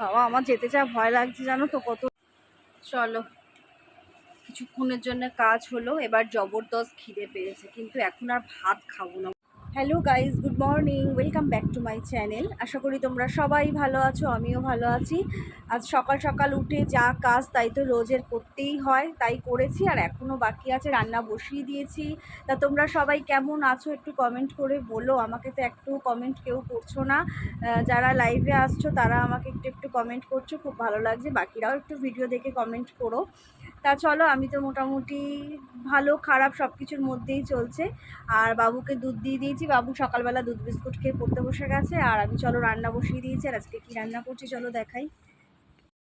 বাবা, আমার যেতে যা ভয় লাগছে জানো তো কত। চলো, কিছুক্ষণের জন্য কাজ হলো, এবার জবরদস্ত খিদে পেয়েছে, কিন্তু এখন আর ভাত খাব না। Hello guys good morning, welcome back to my channel. আশা করি তোমরা সবাই ভালো আছো, আমিও ভালো আছি। আজ সকাল সকাল উঠে যা কাজ তাই তো রোজের করতেই হয়, তাই করেছি আর এখনও বাকি আছে, রান্না বসিয়ে দিয়েছি। তা তোমরা সবাই কেমন আছো একটু কমেন্ট করে বলো, আমাকে তো একটু কমেন্ট কেউ করছ না। যারা লাইভে আসছো তারা আমাকে একটু একটু কমেন্ট করছ, খুব ভালো লাগছে, বাকিরাও একটু ভিডিও দেখে কমেন্ট করো। তা চলো, আমি তো মোটামুটি ভালো, খারাপ সব কিছুর মধ্যেই চলছে। আর বাবুকে দুধ দিয়ে দিয়েছি। বাবু সকালবেলা দুধ বিস্কুট খেয়ে পড়তে বসে গেছে। আর আমি চলো রান্না বসিয়ে দিয়েছি। আর আজকে কী রান্না করছি চলো দেখাই।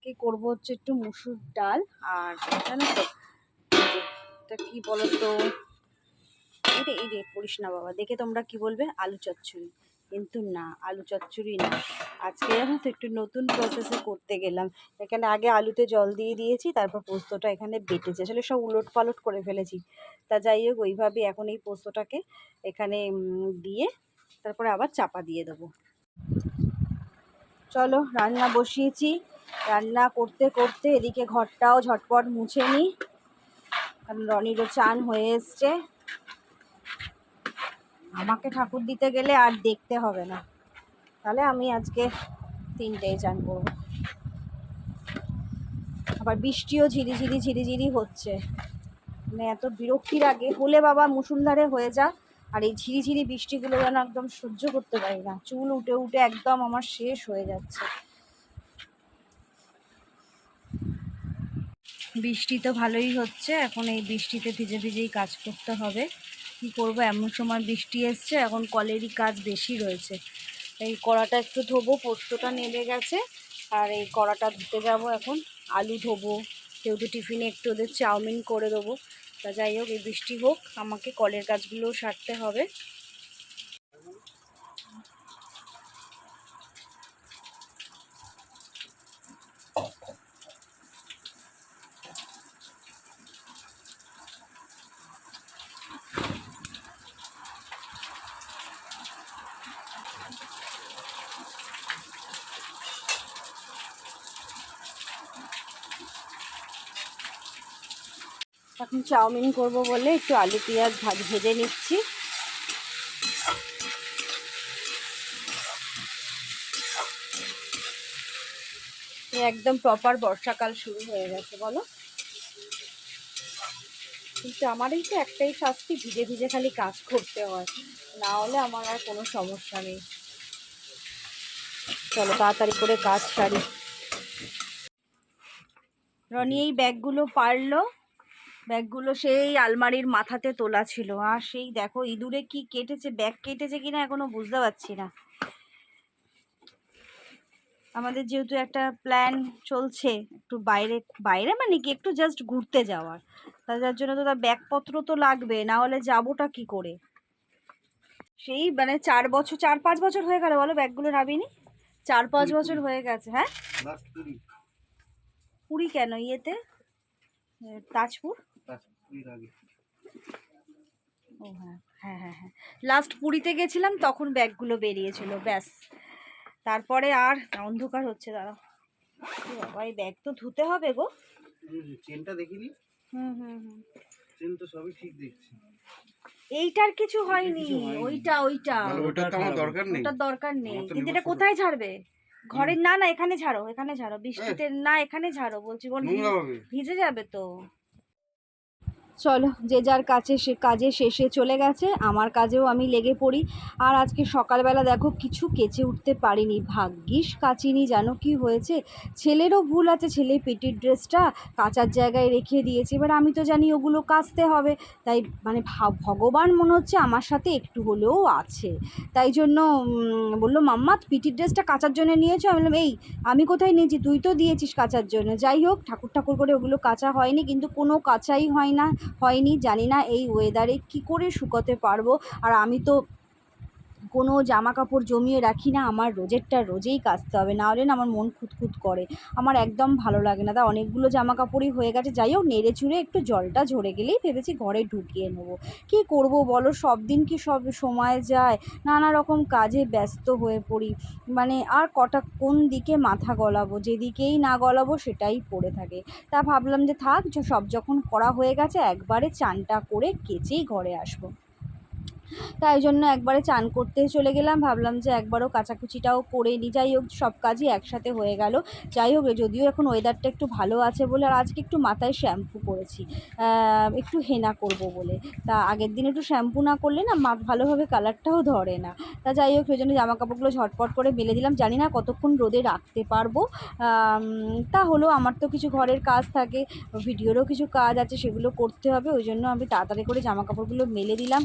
কি করব হচ্ছে একটু মুসুর ডাল। আর জানো তো, এটা কী বলো তো এটা এই রে পড়িস না বাবা। দেখে তোমরা কি বলবে? আলু চচ্চড়ি। কিন্তু না, আলু চচ্চড়ি না। আজকে জানো তো একটু নতুন প্রসেসে করতে গেলাম। এখানে আগে আলুতে জল দিয়ে দিয়েছি, তারপর পোস্তটা এখানে বেটেছি। আসলে সব উলট পালট করে ফেলেছি। তা যাই হোক ওইভাবে এখন এই পোস্তটাকে এখানে দিয়ে তারপরে আবার চাপা দিয়ে দেবো। চলো, রান্না বসিয়েছি। রান্না করতে করতে এদিকে ঘরটাও ঝটপট মুছে নিই। কারণ রনিরও চান হয়ে এসছে। আমাকে ঠাকুর দিতে গেলে আর দেখতে হবে না। তাহলে আমি আজকে তিনটেই চান করব। আবার বৃষ্টিও ঝিরিঝিরি ঝিরিঝিরি হচ্ছে। মানে এত বিরক্তির আগে হলে বাবা মুসুলধারে হয়ে যা, আর এই ঝিরিঝিরি বৃষ্টিগুলো যেন একদম সহ্য করতে পারি না। চুল উঠে উঠে একদম আমার শেষ হয়ে যাচ্ছে। বৃষ্টি তো ভালোই হচ্ছে, এখন এই বৃষ্টিতে ভিজে ভিজেই কাজ করতে হবে। কি করব? এমন সময় বৃষ্টি এসছে, এখন কলেরই কাজ বেশি রয়েছে। এই কড়াটা একটু ধোবো, পোস্তটা নেমে গেছে, আর এই কড়াটা ধুতে যাব এখন। আলু ধোবো, যেহেতু টিফিনে একটু ওদের চাউমিন করে দেবো। তা যাই হোক, এই বৃষ্টি হোক, আমাকে কলের কাজগুলোও সারতে হবে। এখন চাউমিন করব বলে একটু আলু, পেঁয়াজ ভাজ ভেজে নিচ্ছি। একদম প্রপার বর্ষাকাল শুরু হয়ে গেছে, বলো। কিন্তু আমারই তো একটাই শাস্তি, ভিজে ভিজে খালি কাজ করতে হয়। না হলে আমার আর কোনো সমস্যা নেই। চলো তাড়াতাড়ি করে কাজ সারি। রনি, এই ব্যাগগুলো পারল? ব্যাগগুলো সেই আলমারির মাথাতে তোলা ছিল। আর সেই দেখো ইঁদুরে কি কেটেছে ব্যাগ কেটেছে কিনা এখনও বুঝতে পারছি না। আমাদের যেহেতু একটা প্ল্যান চলছে একটু বাইরে বাইরে মানে কি একটু জাস্ট ঘুরতে যাওয়ার। তা যার জন্য তো তার ব্যাগপত্র তো লাগবে না হলে যাবোটা কি করে? সেই মানে চার বছর চার পাঁচ বছর হয়ে গেল বলো ব্যাগগুলো নাবিনি? চার পাঁচ বছর হয়ে গেছে হ্যাঁ? পুরী কেন ইয়েতে? তাজপুর? ও হ্যাঁ হ্যাঁ হ্যাঁ হ্যাঁ। লাস্ট পুরীতে গেছিলাম তখন ব্যাগগুলো বেরিয়েছিল ব্যাস। তারপরে আর অন্ধকার হচ্ছে দাঁড়া বাবা এই ব্যাগ তো ধুতে হবে গো। হুম, চেনটা দেখিনি? হুম হুম হুম। চেন তো সবই ঠিক দেখছি। এইটার কিছু হয়নি। ওইটা ওইটা। ওটার তো আমার দরকার নেই। ওটার দরকার নেই। কিন্তু এটা কোথায় ছাড়বে? ঘরের না না এখানে ছাড়ো এখানে ছাড়ো। বৃষ্টিতে না এখানে ছাড়ো বলছি বল ভিজে যাবে তো। চলো, যে যার কাছে সে কাজে শেষে চলে গেছে, আমার কাজেও আমি লেগে পড়ি। আর আজকে সকালবেলা দেখো, কিছু কেচে উঠতে পারিনি। ভাগ্যিস কাচিনি, জানো কি হয়েছে? ছেলেরও ভুল আছে, ছেলে পেটির ড্রেসটা কাচার জায়গায় রেখে দিয়েছে। এবার আমি তো জানি ওগুলো কাচতে হবে। তাই মানে ভগবান মনে হচ্ছে আমার সাথে একটু হলেও আছে। তাই জন্য বলল, মাম্মা, পিটির ড্রেসটা কাচার জন্য নিয়েছো? আমি বললাম, এই, আমি কোথায় নিয়েছি? তুই তো দিয়েছিস কাচার জন্য। যাই হোক, ঠাকুর ঠাকুর করে ওগুলো কাচা হয়নি, কিন্তু কোনো কাচাই হয় না। হয়নি জানি না এই ওয়েদারে কী করে শুকোতে পারব। আর আমি তো কোনো জামা কাপড় জমিয়ে রাখি না, আমার রোজেরটা রোজেই কাচতে হবে, না হলে না আমার মন খুঁতখুত করে। আমার একদম ভালো লাগে না। তা অনেকগুলো জামা কাপড়ই হয়ে গেছে, যাই হোক, নেড়ে চুড়ে একটু জলটা ঝরে গেলেই ভেবেছি ঘরে ঢুকিয়ে নেব। কী করব বলো, সব দিন কি সব সময় যায়? নানা রকম কাজে ব্যস্ত হয়ে পড়ি। মানে আর কটা, কোন দিকে মাথা গলাবো? যেদিকেই না গলাবো, সেটাই পড়ে থাকে। তা ভাবলাম যে থাক সব যখন করা হয়ে গেছে, একবারে চানটা করে কেচেই ঘরে আসব। তাই জন্য একবারে চান করতে চলে গেলাম। ভাবলাম যে একবারও কাচাকুচিটাও করে নিই যাই হোক, সব কাজই একসাথে হয়ে গেল। যাই হোক, যদিও এখন ওয়েদারটা একটু ভালো আছে বলে আর আজকে একটু মাথায় শ্যাম্পু করেছি। একটু হেনা করব বলে। তা আগের দিন একটু শ্যাম্পু না করলে না মা ভালোভাবে কালারটাও ধরে না। তা যাই হোক, সেই জন্য জামা কাপড়গুলো ঝটপট করে মেলে দিলাম। জানি না কতক্ষণ রোদে রাখতে পারব। তা হলো আমার তো কিছু ঘরের কাজ থাকে, ভিডিওরও কিছু কাজ আছে, সেগুলো করতে হবে। ওই জন্য আমি তাড়াতাড়ি করে জামা কাপড়গুলো মেলে দিলাম।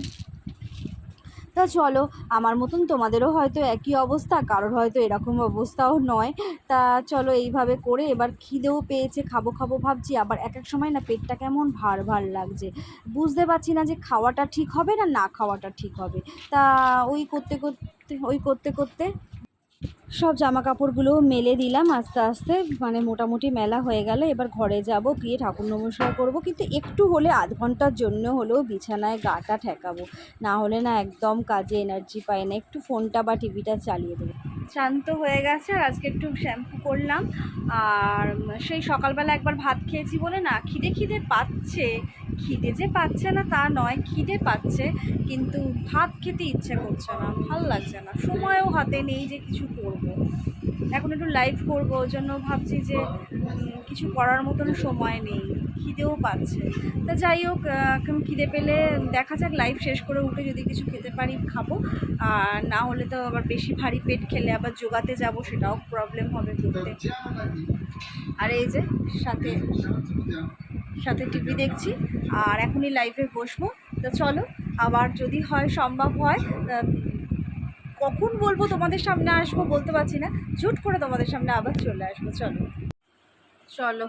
তা চলো, আমার মতন তোমাদেরও হয়তো একই অবস্থা, কারোর হয়তো এরকম অবস্থাও নয়। তা চলো, এইভাবে করে এবার খিদেও পেয়েছে, খাব খাব ভাবছি, আবার এক এক সময় না পেটটা কেমন ভার ভার লাগছে। বুঝতে পারছি না যে খাওয়াটা ঠিক হবে না না খাওয়াটা ঠিক হবে। তা ওই করতে করতে, ওই করতে করতে সব জামা কাপড়গুলো মেলে দিলাম আস্তে আস্তে মানে মোটামুটি মেলা হয়ে গেল। এবার ঘরে যাব, গিয়ে ঠাকুর নমস্কার করব। কিন্তু একটু হলে আধ ঘণ্টার জন্য হলেও বিছানায় গাটা ঠেকাবো। না হলে না একদম কাজে এনার্জি পাই না। একটু ফোনটা বা টিভিটা চালিয়ে দেবো। শান্ত হয়ে গেছে, আর আজকে একটু শ্যাম্পু করলাম। আর সেই সকালবেলা একবার ভাত খেয়েছি বলে না, খিদে খিদে পাচ্ছে। খিদে যে পাচ্ছে না তা নয়, খিদে পাচ্ছে, কিন্তু ভাত খেতে ইচ্ছে করছে না, ভালো লাগছে না। সময়ও হাতে নেই যে কিছু করব। এখন একটু লাইভ করব, ওই জন্য ভাবছি যে কিছু করার মতন সময় নেই, খিদেও পাচ্ছে। তা যাই হোক এখন খিদে পেলে দেখা যাক লাইভ শেষ করে উঠে যদি কিছু খেতে পারি, খাব। আর না হলে তো আবার বেশি ভারী পেট খেলে আবার জোগাতে যাব, সেটাও প্রবলেম হবে করতে। আর এই যে, সাথে সাথে টিভি দেখছি আর এখনই লাইভে বসবো। তো চলো, আবার যদি হয়, সম্ভব হয় কখন বলব তোমাদের সামনে আসব বলতে পারছি না। ঝুট করে তোমাদের সামনে আবার চলে আসব, চলো। চলো,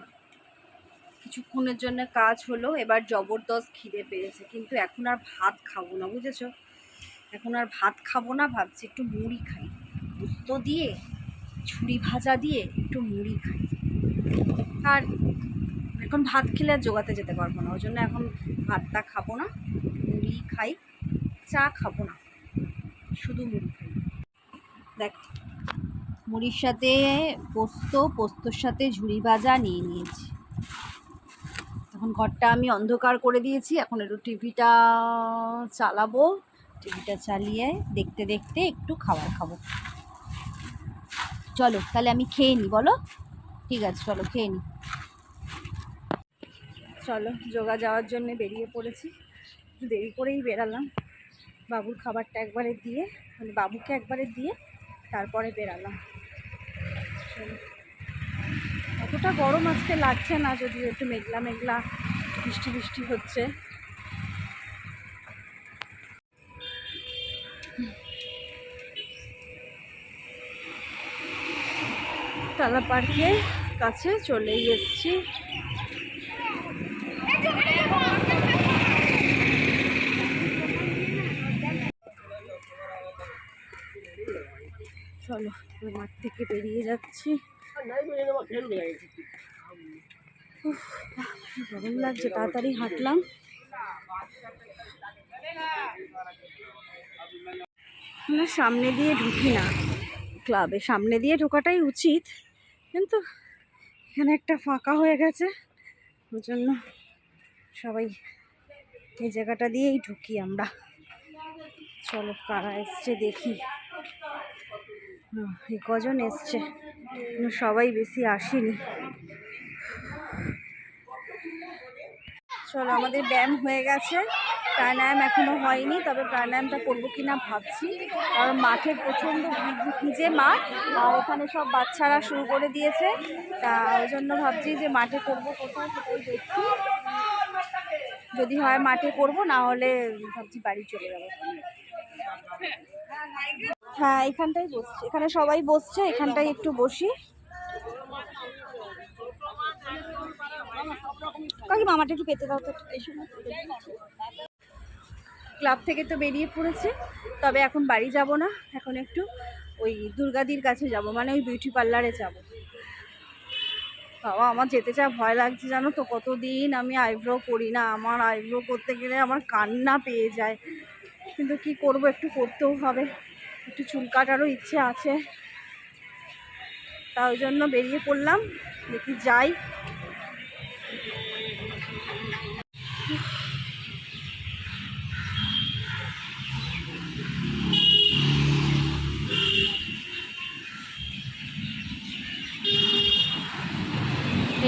কিছুক্ষণের জন্য কাজ হলো, এবার জবরদস্ত খিদে পেয়েছে, কিন্তু এখন আর ভাত খাব না, বুঝেছ? এখন আর ভাত খাব না, ভাবছি একটু মুড়ি খাই। পোস্ত দিয়ে, ছুরি ভাজা দিয়ে একটু মুড়ি খাই। আর এখন ভাত খেলে আর জোগাতে যেতে পারব না ওই জন্য এখন ভাতটা খাব না, মুড়ি খাই, চা খাব না, শুধু মুড়ি খাই। দেখো, মুড়ির সাথে পোস্ত, পোস্তর সাথে ঝুড়ি ভাজা নিয়ে নিয়েছি। এখন ঘরটা আমি অন্ধকার করে দিয়েছি, এখন একটু টিভিটা চালাবো, টিভিটা চালিয়ে দেখতে দেখতে একটু খাবার খাব। চলো, তাহলে আমি খেয়ে নিই বলো? ঠিক আছে, চলো, খেয়ে নিই চলো, যোগা যাওয়ার জন্য বেরিয়ে পড়েছি। দেরি করেই বেরালাম। বাবুর খাবারটা একবারে দিয়ে মানে বাবুকে একবারে দিয়ে তারপরে বেরালাম। চলো। অতটা গরম আজকে লাগছে না যদি একটু মেঘলা মেঘলা বৃষ্টি বৃষ্টি হচ্ছে। টালা পার্কের কাছে চলেই এসেছি। চলো মাঠ থেকে বেরিয়ে যাচ্ছি। গরম লাগছে, তাড়াতাড়ি হাঁটলাম। সামনে দিয়ে ঢুকি না, ক্লাবে। সামনে দিয়ে ঢোকাটাই উচিত, কিন্তু এখানে একটা ফাঁকা হয়ে গেছে, ওই জন্য সবাই এই জায়গাটা দিয়েই ঢুকি আমরা। চলো, কারা এসছে দেখি। কজন এসছে? সবাই বেশি আসেনি। চলো, আমাদের ব্যায়াম হয়ে গেছে। প্রাণায়াম এখনও হয়নি, তবে প্রাণায়ামটা করব কি না ভাবছি। কারণ মাঠে প্রচণ্ড ভিজে মাঠ, আর এখানে সব বাচ্চারা শুরু করে দিয়েছে। তা ওই জন্য ভাবছি যে মাঠে করব কোথাও সেটাই দেখছি। যদি হয় মাঠে করব, না হলে ভাবছি বাড়ি চলে যাব। হ্যাঁ এখানটাই বসছে। এখানে সবাই বসছে, এখানটায় একটু বসি। কাকি, মামাটা একটু পেতে দাও তো ক্লাব থেকে তো বেরিয়ে পড়েছে, তবে এখন বাড়ি যাব না, এখন একটু ওই দুর্গাদির কাছে যাব মানে ওই বিউটি পার্লারে যাব। বাবা, আমার যেতে চা ভয় লাগছে জানো তো, কতদিন আমি আইব্রো করি না, আমার আইব্রো করতে গেলে আমার কান্না পেয়ে যায়। কিন্তু কি করব, একটু করতেও হবে। একটু চুল কাটারও ইচ্ছে আছে। তা ওই জন্য বেরিয়ে পড়লাম, দেখি যাই।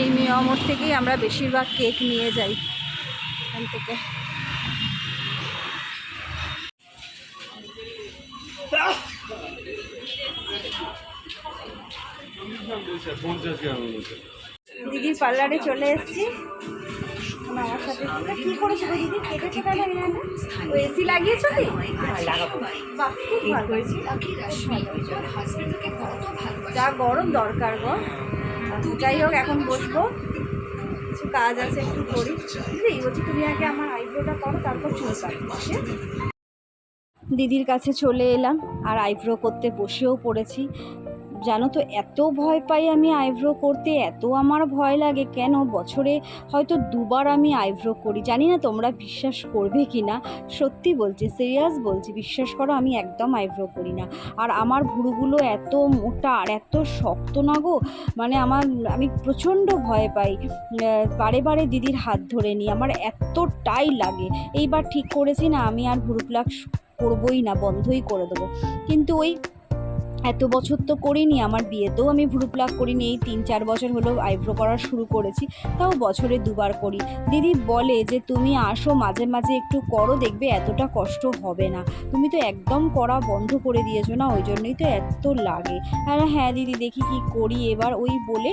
এই মিয়ামর থেকেই আমরা বেশিরভাগ কেক নিয়ে যাই এখান থেকে। দিদির পার্লারে চলে এসেছি। আমার সাথে কি করেছ গো দিদি? কেটেছো কেন এখানে ও এসি লাগিয়েছো কি? বাহ খুব ভালো। যা গরম দরকার গো। যাই হোক এখন বসবো। কিছু কাজ আছে একটু করি। দিদি বলছি তুমি আগে আমার আইব্রোটা করো তারপর চুল কাটবো দিদির কাছে চলে এলাম। আর আইব্রো করতে বসেও পড়েছি। জানো তো, এত ভয় পাই আমি আইব্রো করতে, এত আমার ভয় লাগে কেন? বছরে হয়তো দুবার আমি আইব্রো করি। জানি না তোমরা বিশ্বাস করবে কি না সত্যি বলছি, সিরিয়াস বলছি, বিশ্বাস করো আমি একদম আইব্রো করি না। আর আমার ভুরুগুলো এত মোটা আর এত শক্ত না গো। মানে আমার, আমি প্রচণ্ড ভয় পাই। বারে বারে দিদির হাত ধরে নিই। আমার এতটাই লাগে। এইবার ঠিক করেছি না, আমি আর ভুরু প্লাক করবই না, বন্ধই করে দেবো। কিন্তু ওই এত বছর তো করিনি, আমার বিয়েতেও আমি ভ্রু প্লাক করিনি, এই তিন চার বছর হলো আইব্রো করা শুরু করেছি, তাও বছরে দুবার করি। দিদি বলে যে, তুমি আসো, মাঝে মাঝে একটু করো, দেখবে এতটা কষ্ট হবে না। তুমি তো একদম করা বন্ধ করে দিয়েছ না, ওই জন্যই তো এত লাগে। আর হ্যাঁ দিদি, দেখি কি করি এবার, ওই বলে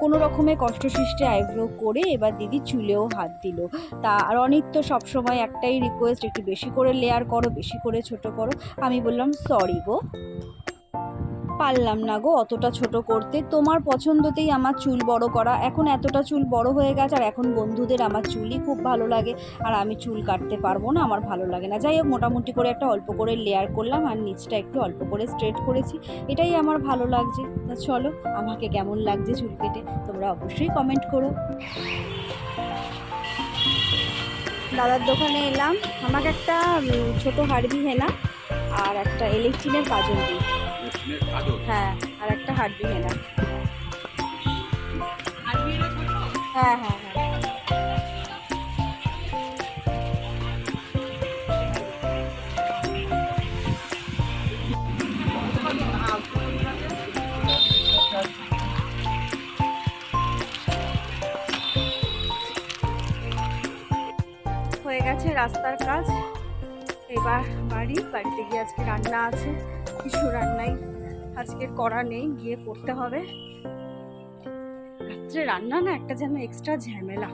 কোনো রকমে কষ্ট সৃষ্টে আইব্রো করে এবার দিদি চুলেও হাত দিল। তা রনিত তো সবসময় একটাই রিকোয়েস্ট একটু বেশি করে লেয়ার করো, বেশি করে ছোট করো। আমি বললাম সরি গো। পারলাম না গো অতটা ছোট করতে। তোমার পছন্দতেই আমার চুল বড় করা। এখন এতটা চুল বড় হয়ে গেছে, আর এখন বন্ধুদের আমার চুলই খুব ভালো লাগে। আর আমি চুল কাটতে পারব না, আমার ভালো লাগে না। যাই হোক, মোটামুটি করে একটা অল্প করে লেয়ার করলাম, আর নিচটা একটু অল্প করে স্ট্রেট করেছি। এটাই আমার ভালো লাগছে। তা চলো, আমাকে কেমন লাগছে চুল কেটে, তোমরা অবশ্যই কমেন্ট করো। দাদার দোকানে এলাম। আমাকে একটা ছোট হাড়বি হেনা, আর একটা ইলেকট্রিনের কাজল দিই হ্যাঁ আর একটা হাড্ডি হেনা হ্যাঁ হ্যাঁ হ্যাঁ। হয়ে গেছে রাস্তার কাজ। এবার বাড়ি, বাড়িতে গিয়ে আজকে রান্না আছে। কিছু রান্নাই আজকে করা নেই, গিয়ে করতে হবে। রাত্রে রান্না না একটা যেন এক্সট্রা ঝামেলা।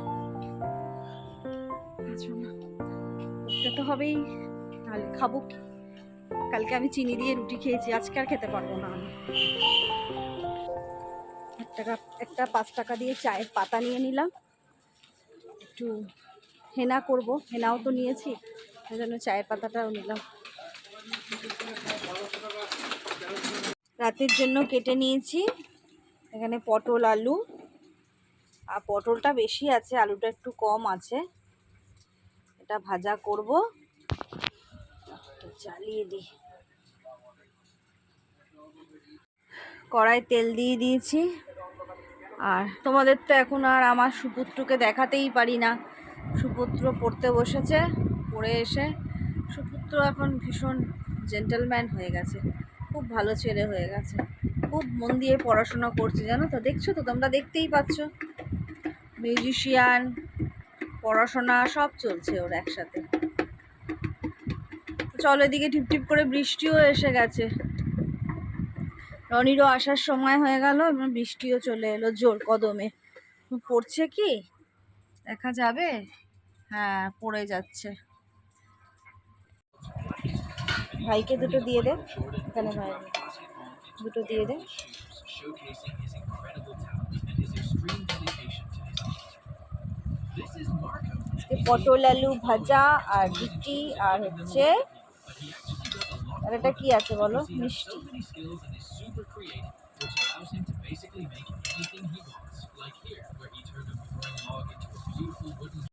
আচ্ছা করতে তো হবেই, তাহলে খাব। কি কালকে আমি চিনি দিয়ে রুটি খেয়েছি, আজকে আর খেতে পারব না আমি। এক টাকা, একটা পাঁচ টাকা দিয়ে চায়ের পাতা নিয়ে নিলাম। একটু হেনা করব, হেনাও তো নিয়েছি জন্য চায়ের পাতাটাও নিলাম। রাতের জন্য কেটে নিয়েছি। এখানে পটল, আলু। আর পটলটা বেশি আছে, আলুটা একটু কম আছে। এটা ভাজা করব। জ্বালিয়ে দিই। কড়াই তেল দিয়ে দিয়েছি। আর তোমাদের তো এখন আর আমার সুপুত্রকে দেখাতেই পারি না। সুপুত্র পড়তে বসেছে, পড়ে এসে। সুপুত্র এখন ভীষণ জেন্টেলম্যান হয়ে গেছে। খুব ভালো ছেলে হয়ে গেছে। খুব মন দিয়ে পড়াশোনা করছে, জানো তো? দেখছ তো? তোমরা দেখতেই পাচ্ছ। মিউজিশিয়ান পড়াশোনা, সব চলছে ওর একসাথে। চলো এদিকে টিপ টিপ করে বৃষ্টিও এসে গেছে। রনিরও আসার সময় হয়ে গেল এবং বৃষ্টিও চলে এলো জোর কদমে। পড়ছে কি? দেখা যাবে? হ্যাঁ পড়ে যাচ্ছে। ভাইকে দুটো দিয়ে দেন এখানে ভাই দুটো দিয়ে দেন পটল, আলু ভাজা আর ডিটি আর হচ্ছে, আর এটা কি আছে বলো? মিষ্টি।